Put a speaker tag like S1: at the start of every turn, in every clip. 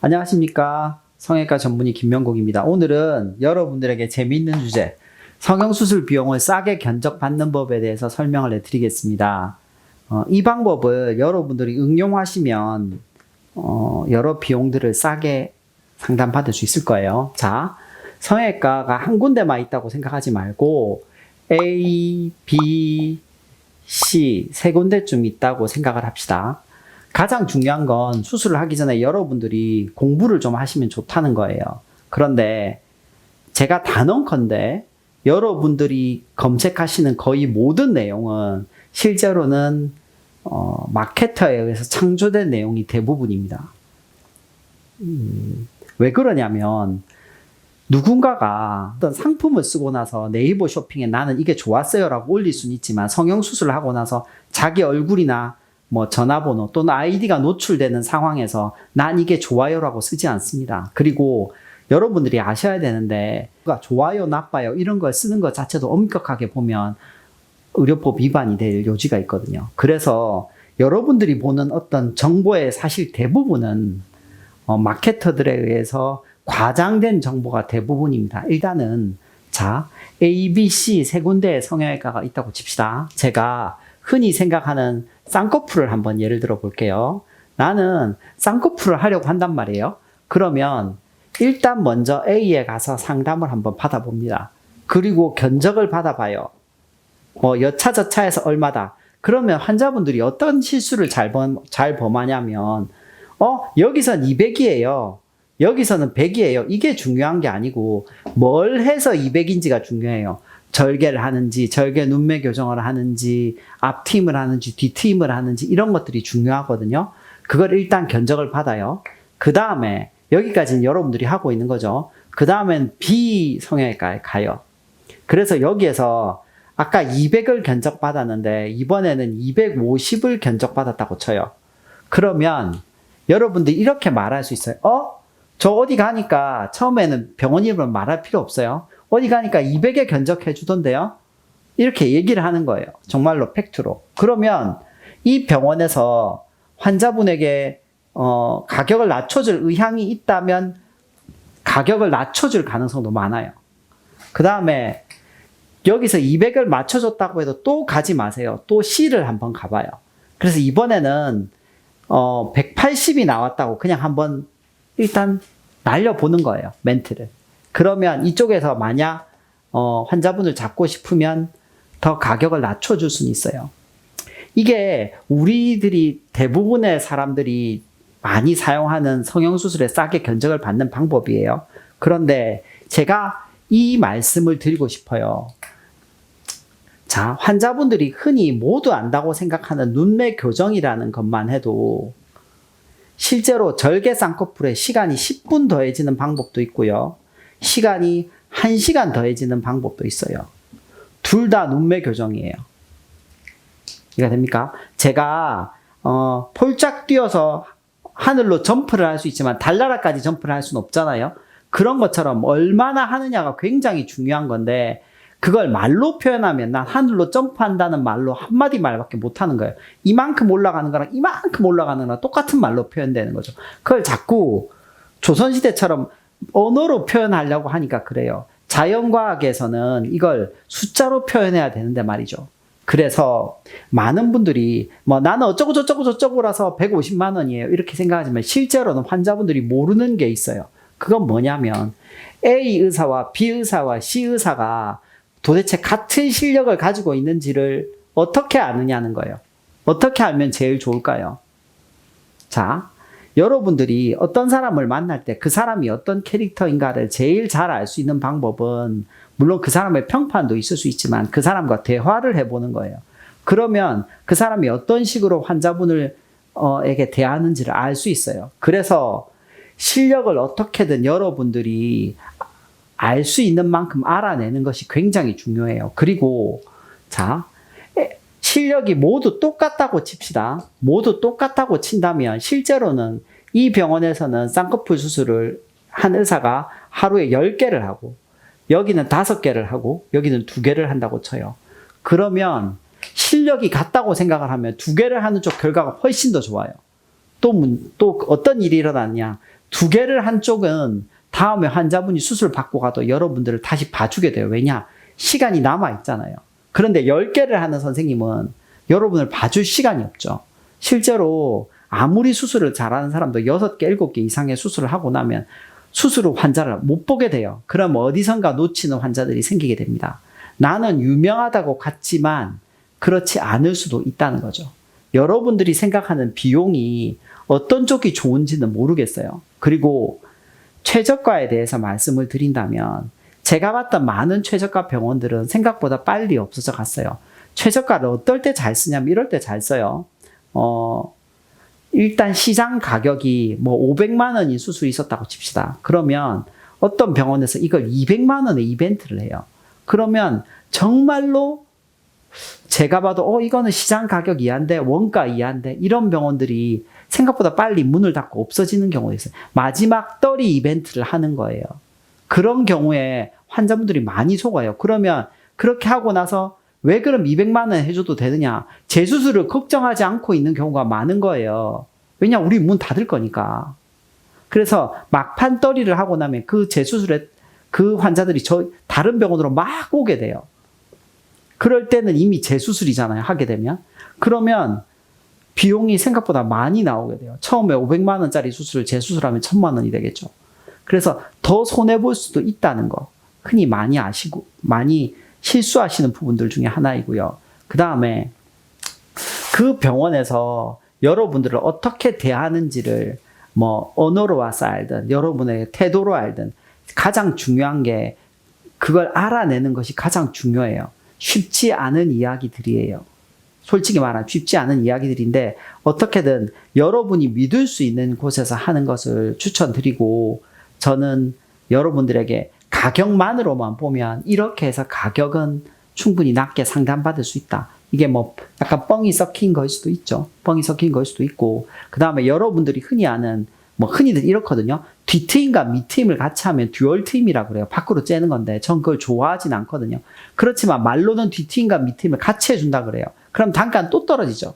S1: 안녕하십니까. 성형외과 전문의 김명국입니다. 오늘은 여러분들에게 재미있는 주제, 성형수술 비용을 싸게 견적받는 법에 대해서 설명을 해드리겠습니다. 어, 이 방법을 여러분들이 응용하시면 어, 여러 비용들을 싸게 상담받을 수 있을 거예요. 자, 성형외과가 한 군데만 있다고 생각하지 말고 A, B, C 세 군데쯤 있다고 생각을 합시다. 가장 중요한 건 수술을 하기 전에 여러분들이 공부를 좀 하시면 좋다는 거예요. 그런데 제가 단언컨대 여러분들이 검색하시는 거의 모든 내용은 실제로는 어, 마케터에 의해서 창조된 내용이 대부분입니다. 음, 왜 그러냐면 누군가가 어떤 상품을 쓰고 나서 네이버 쇼핑에 나는 이게 좋았어요라고 올릴 수는 있지만 성형수술을 하고 나서 자기 얼굴이나 뭐 전화번호 또는 아이디가 노출되는 상황에서 난 이게 좋아요라고 쓰지 않습니다. 그리고 여러분들이 아셔야 되는데 좋아요 나빠요 이런 걸 쓰는 것 자체도 엄격하게 보면 의료법 위반이 될 요지가 있거든요. 그래서 여러분들이 보는 어떤 정보의 사실 대부분은 어, 마케터들에 의해서 과장된 정보가 대부분입니다. 일단은 자 A, B, C 세 군데의 성형외과가 있다고 칩시다. 제가 흔히 생각하는 쌍꺼풀을 한번 예를 들어 볼게요. 나는 쌍꺼풀을 하려고 한단 말이에요. 그러면 일단 먼저 A에 가서 상담을 한번 받아봅니다. 그리고 견적을 받아봐요. 뭐 여차저차해서 얼마다. 그러면 환자분들이 어떤 실수를 잘, 범, 잘 범하냐면 어 여기선 200이에요. 여기서는 100이에요. 이게 중요한 게 아니고 뭘 해서 200인지가 중요해요. 절개를 하는지, 절개 눈매 교정을 하는지, 앞트임을 하는지, 뒤트임을 하는지 이런 것들이 중요하거든요. 그걸 일단 견적을 받아요. 그 다음에 여기까지는 여러분들이 하고 있는 거죠. 그 다음엔 B 성형외과에 가요. 그래서 여기에서 아까 200을 견적받았는데 이번에는 250을 견적받았다고 쳐요. 그러면 여러분들 이렇게 말할 수 있어요. 어? 저 어디 가니까 처음에는 병원 이름을 말할 필요 없어요. 어디 가니까 200에 견적해 주던데요. 이렇게 얘기를 하는 거예요. 정말로 팩트로. 그러면 이 병원에서 환자분에게 어, 가격을 낮춰줄 의향이 있다면 가격을 낮춰줄 가능성도 많아요. 그 다음에 여기서 200을 맞춰줬다고 해도 또 가지 마세요. 또 C를 한번 가봐요. 그래서 이번에는 어, 180이 나왔다고 그냥 한번 일단 날려보는 거예요. 멘트를. 그러면 이쪽에서 만약 어, 환자분을 잡고 싶으면 더 가격을 낮춰줄 수는 있어요. 이게 우리들이 대부분의 사람들이 많이 사용하는 성형수술에 싸게 견적을 받는 방법이에요. 그런데 제가 이 말씀을 드리고 싶어요. 자, 환자분들이 흔히 모두 안다고 생각하는 눈매 교정이라는 것만 해도 실제로 절개 쌍꺼풀에 시간이 10분 더해지는 방법도 있고요. 시간이 1시간 더해지는 방법도 있어요. 둘 다 눈매 교정이에요. 이해가 됩니까? 제가 어, 폴짝 뛰어서 하늘로 점프를 할 수 있지만 달나라까지 점프를 할 수는 없잖아요. 그런 것처럼 얼마나 하느냐가 굉장히 중요한 건데 그걸 말로 표현하면 난 하늘로 점프한다는 말로 한마디 말밖에 못하는 거예요. 이만큼 올라가는 거랑 이만큼 올라가는 거랑 똑같은 말로 표현되는 거죠. 그걸 자꾸 조선시대처럼 언어로 표현하려고 하니까 그래요. 자연과학에서는 이걸 숫자로 표현해야 되는데 말이죠. 그래서 많은 분들이 뭐 나는 어쩌고 저쩌고 저쩌고라서 150만 원이에요. 이렇게 생각하지만 실제로는 환자분들이 모르는 게 있어요. 그건 뭐냐면 A 의사와 B 의사와 C 의사가 도대체 같은 실력을 가지고 있는지를 어떻게 아느냐는 거예요. 어떻게 알면 제일 좋을까요? 자, 여러분들이 어떤 사람을 만날 때 그 사람이 어떤 캐릭터인가를 제일 잘 알 수 있는 방법은 물론 그 사람의 평판도 있을 수 있지만 그 사람과 대화를 해보는 거예요. 그러면 그 사람이 어떤 식으로 환자분을 어, 에게 대하는지를 알 수 있어요. 그래서 실력을 어떻게든 여러분들이 알 수 있는 만큼 알아내는 것이 굉장히 중요해요. 그리고 자 실력이 모두 똑같다고 칩시다. 모두 똑같다고 친다면 실제로는 이 병원에서는 쌍꺼풀 수술을 한 의사가 하루에 10개를 하고 여기는 5개를 하고 여기는 2개를 한다고 쳐요. 그러면 실력이 같다고 생각을 하면 두 개를 하는 쪽 결과가 훨씬 더 좋아요. 또, 문- 또 어떤 일이 일어났냐. 두 개를 한 쪽은 다음에 환자분이 수술 받고 가도 여러분들을 다시 봐주게 돼요. 왜냐? 시간이 남아 있잖아요. 그런데 10개를 하는 선생님은 여러분을 봐줄 시간이 없죠. 실제로 아무리 수술을 잘하는 사람도 6개, 7개 이상의 수술을 하고 나면 수술 후 환자를 못 보게 돼요. 그럼 어디선가 놓치는 환자들이 생기게 됩니다. 나는 유명하다고 같지만 그렇지 않을 수도 있다는 거죠. 여러분들이 생각하는 비용이 어떤 쪽이 좋은지는 모르겠어요. 그리고 최저가에 대해서 말씀을 드린다면 제가 봤던 많은 최저가 병원들은 생각보다 빨리 없어져 갔어요. 최저가를 어떨 때 잘 쓰냐면 이럴 때 잘 써요. 어, 일단 시장 가격이 뭐 500만 원인 수술이 있었다고 칩시다. 그러면 어떤 병원에서 이걸 200만 원의 이벤트를 해요. 그러면 정말로 제가 봐도 어 이거는 시장 가격 이하인데 원가 이하인데 이런 병원들이 생각보다 빨리 문을 닫고 없어지는 경우가 있어요. 마지막 떨이 이벤트를 하는 거예요. 그런 경우에 환자분들이 많이 속아요. 그러면 그렇게 하고 나서 왜 그럼 200만 원 해줘도 되느냐? 재수술을 걱정하지 않고 있는 경우가 많은 거예요. 왜냐 우리 문 닫을 거니까. 그래서 막판 떨이를 하고 나면 그 재수술에 그 환자들이 저 다른 병원으로 막 오게 돼요. 그럴 때는 이미 재수술이잖아요. 하게 되면. 그러면 비용이 생각보다 많이 나오게 돼요. 처음에 500만 원짜리 수술을 재수술하면 1000만 원이 되겠죠. 그래서 더 손해 볼 수도 있다는 거. 흔히 많이 아시고 많이 실수하시는 부분들 중에 하나이고요. 그다음에 그 병원에서 여러분들을 어떻게 대하는지를 뭐 언어로 알든 여러분의 태도로 알든 가장 중요한 게 그걸 알아내는 것이 가장 중요해요. 쉽지 않은 이야기들이에요. 솔직히 말하면 쉽지 않은 이야기들인데 어떻게든 여러분이 믿을 수 있는 곳에서 하는 것을 추천드리고 저는 여러분들에게 가격만으로만 보면 이렇게 해서 가격은 충분히 낮게 상담받을 수 있다. 이게 뭐 약간 뻥이 섞인 걸 수도 있죠. 뻥이 섞인 걸 수도 있고 그 다음에 여러분들이 흔히 아는 뭐 흔히들 이렇거든요. 뒷트임과 밑트임을 같이 하면 듀얼 트임이라고 그래요. 밖으로 째는 건데 전 그걸 좋아하진 않거든요. 그렇지만 말로는 뒷트임과 밑트임을 같이 해준다 그래요. 그럼 단가는 또 떨어지죠.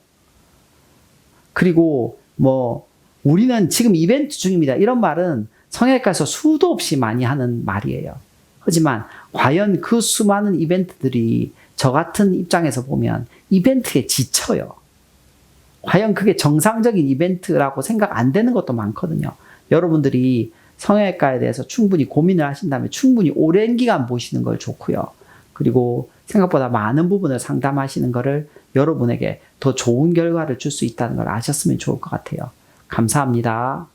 S1: 그리고 뭐 우리는 지금 이벤트 중입니다. 이런 말은 성형외과에서 수도 없이 많이 하는 말이에요. 하지만 과연 그 수많은 이벤트들이 저 같은 입장에서 보면 이벤트에 지쳐요. 과연 그게 정상적인 이벤트라고 생각 안 되는 것도 많거든요. 여러분들이 성형외과에 대해서 충분히 고민을 하신다면 충분히 오랜 기간 보시는 걸 좋고요. 그리고 생각보다 많은 부분을 상담하시는 것을 여러분에게 더 좋은 결과를 줄 수 있다는 걸 아셨으면 좋을 것 같아요. 감사합니다.